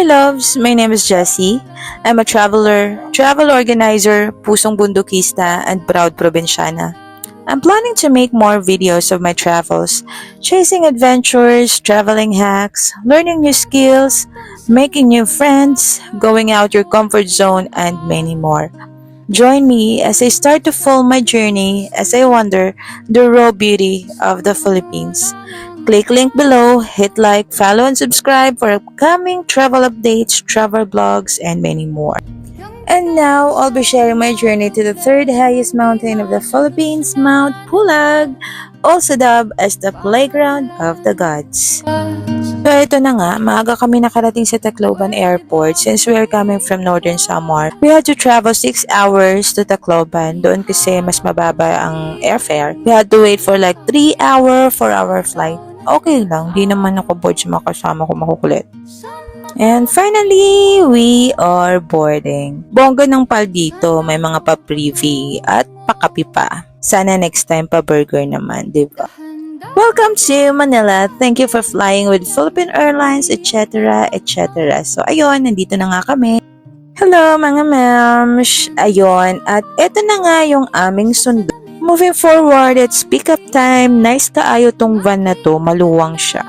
Hi loves, my name is Jessie. I'm a traveler, travel organizer, pusong bundukista, and proud probinsyana. I'm planning to make more videos of my travels, chasing adventures, traveling hacks, learning new skills, making new friends, going out your comfort zone, and many more. Join me as I start to follow my journey as I wander the raw beauty of the Philippines. Click link below, hit like, follow, and subscribe for upcoming travel updates, travel blogs, and many more. And now, I'll be sharing my journey to the third highest mountain of the Philippines, Mount Pulag, also dubbed as the playground of the gods. So ito na nga, maaga kami nakarating sa Tacloban Airport since we are coming from Northern Samar. We had to travel 6 hours to Tacloban. Doon kasi mas mababa ang airfare. We had to wait for like 3 hour, 4 hour flight. Okay lang, di naman ako bored sa mga kasama ko makukulit. And finally, we are boarding. Bongga ng pal dito, may mga pa-privy at pakapi pa. Sana next time pa burger naman, di ba? Welcome to Manila. Thank you for flying with Philippine Airlines, etc., etc. So, ayun, nandito na nga kami. Hello, mga ma'ams. Ayun, at eto na nga yung aming sundo. Moving forward, it's pick up time. Nice kaayo tong van na to, maluwang siya.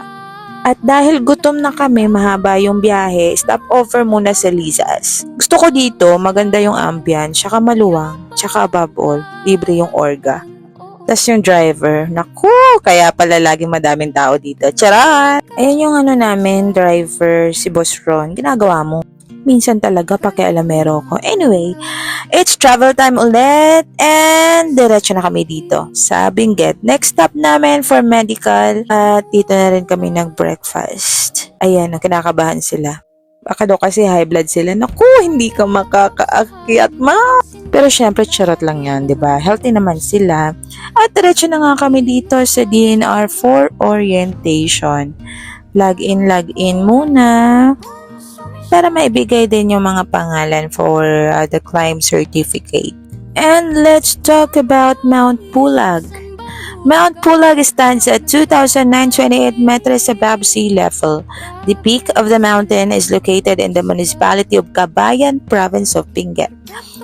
At dahil gutom na kami, mahaba yung biyahe, stop over muna sa Liza's. Gusto ko dito, maganda yung ambience, tsaka maluwang, tsaka above all, libre yung orga. Tapos yung driver, naku, kaya pala laging madaming tao dito. Charot! Ayan yung ano namin, driver, si Boss Ron, ginagawa mo. Minsan talaga pakialamero ko. Anyway, it's travel time ulit and diretso na kami dito sa Benguet. Next stop namin for medical at dito na rin kami nag-breakfast. Ayan, kinakabahan sila. Baka daw kasi high blood sila. Naku, hindi ka makakaakyat, ma! Pero syempre, charot lang yan, di ba? Healthy naman sila. At diretso na nga kami dito sa DNR for orientation. Log in, log in muna para maibigay din yung mga pangalan for uh, the climb certificate. And let's talk about Mount Pulag. Mount Pulag stands at 2,928 meters above sea level. The peak of the mountain is located in the municipality of Kabayan, province of Benguet.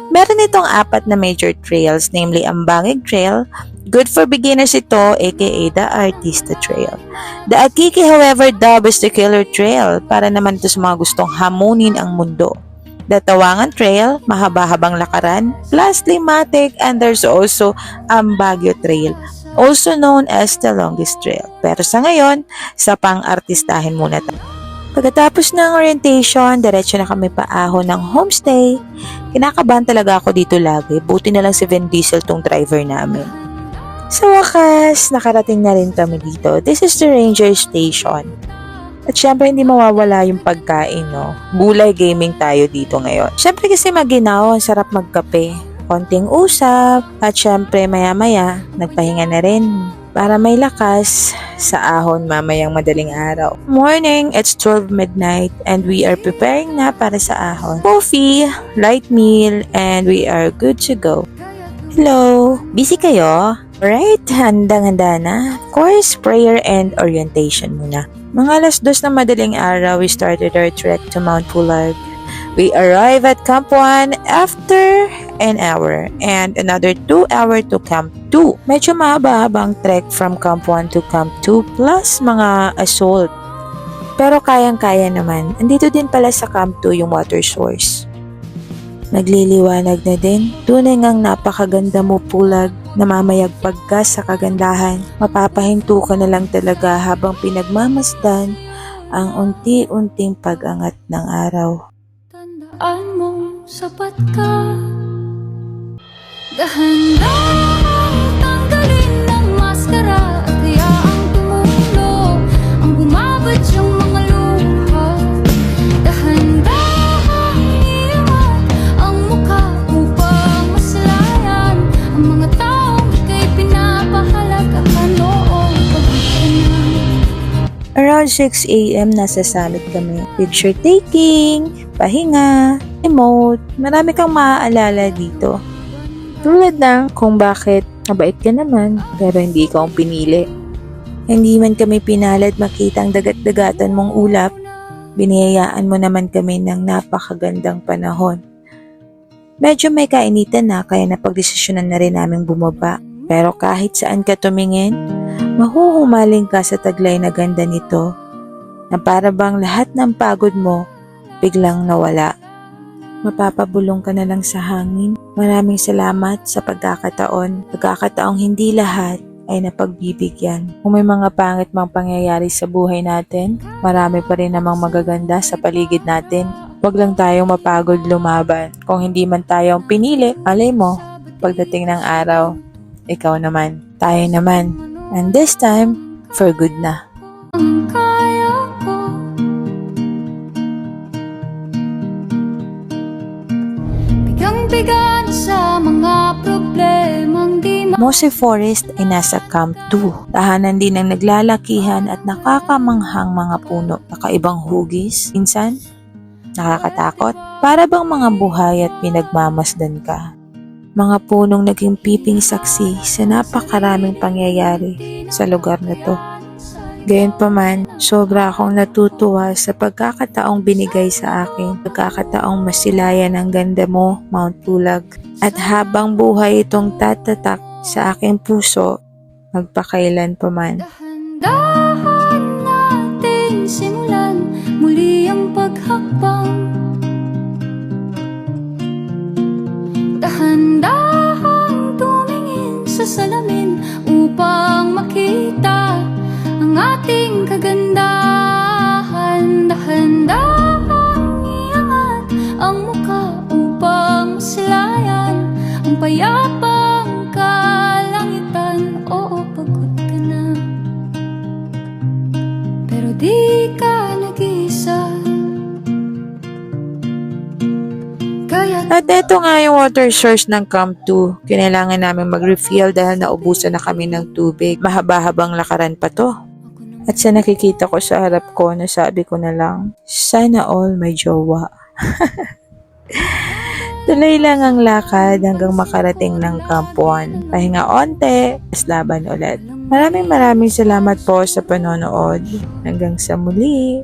Meron itong apat na major trails, namely Ambangig Trail, Good for beginners ito, aka the Artista Trail. The Akiki, however, dub the Killer Trail para naman ito sa mga gustong hamunin ang mundo. The Tawangan Trail, mahaba-habang lakaran, plus limatic, and there's also Ambagyo Trail, also known as the longest trail. Pero sa ngayon, sa pang-artistahin muna tayo. Pagkatapos ng orientation, diretso na kami paahon ng homestay. Kinakabahan talaga ako dito lagi. Buti na lang si Vin Diesel tong driver namin. Sa wakas, nakarating na rin kami dito. This is the Ranger Station. At syempre, hindi mawawala yung pagkain, no? Gulay gaming tayo dito ngayon. Syempre kasi maginaw, ang sarap magkape. Konting usap, at syempre maya-maya, nagpahinga na rin para may lakas sa ahon mamayang madaling araw. Morning, it's 12 midnight and we are preparing na para sa ahon. Coffee, light meal, and we are good to go. Hello, busy kayo? Right, handang-handa na. Course, prayer and orientation muna. Mga alas dos na madaling araw, we started our trek to Mount Pulag. We arrive at Camp 1 after an hour and another 2 hour to Camp 2. Medyo mahaba-habang trek from Camp 1 to Camp 2 plus mga assault. Pero kayang-kaya naman. Andito din pala sa Camp 2 yung water source. Nagliliwanag na din. Tunay ngang napakaganda mo pulag. Namamayagpag ka sa kagandahan. Mapapahinto ka na lang talaga habang pinagmamasdan ang unti-unting pag-angat ng araw. Tandaan mo, sapat ka Dahan-dahan Around 6 a.m. nasa summit kami. Picture taking, pahinga, emote, marami kang maaalala dito. Tulad ng kung bakit mabait ka naman pero hindi ka ang pinili. Hindi man kami pinalad makita ang dagat-dagatan mong ulap. biniyayaan mo naman kami ng napakagandang panahon. Medyo may kainitan na kaya napagdesisyonan na rin namin bumaba. Pero kahit saan ka tumingin, mahuhumaling ka sa taglay na ganda nito na para bang lahat ng pagod mo biglang nawala. Mapapabulong ka na lang sa hangin. Maraming salamat sa pagkakataon. Pagkakataong hindi lahat ay napagbibigyan. Kung may mga pangit mang pangyayari sa buhay natin, marami pa rin namang magaganda sa paligid natin. Huwag lang tayong mapagod lumaban. Kung hindi man tayo pinili, alay mo, pagdating ng araw, ikaw naman, tayo naman. And this time, for good na. Bigang-bigan sa mga problemang di Mose Forest ay nasa Camp 2. Tahanan din ng naglalakihan at nakakamanghang mga puno. Kakaibang hugis, minsan nakakatakot. Para bang mga buhay at pinagmamasdan ka. Mga punong naging piping saksi sa napakaraming pangyayari sa lugar na to. Gayunpaman, sobra akong natutuwa sa pagkakataong binigay sa akin. Pagkakataong masilayan ang ganda mo, Mount Pulag. At habang buhay itong tatatak sa aking puso, magpakailan pa man. Dahan-dahan natin simulan muli ang paghakbang Dahan-dahan At eto nga yung water source ng Camp 2. Kinailangan namin mag-refill dahil naubusan na kami ng tubig. Mahaba-habang lakaran pa to. At sa nakikita ko sa harap ko, nasabi ko na lang, sana all may jowa. Tuloy lang ang lakad hanggang makarating ng Camp 1. Pahinga onte, laban ulit. Maraming maraming salamat po sa panonood. Hanggang sa muli.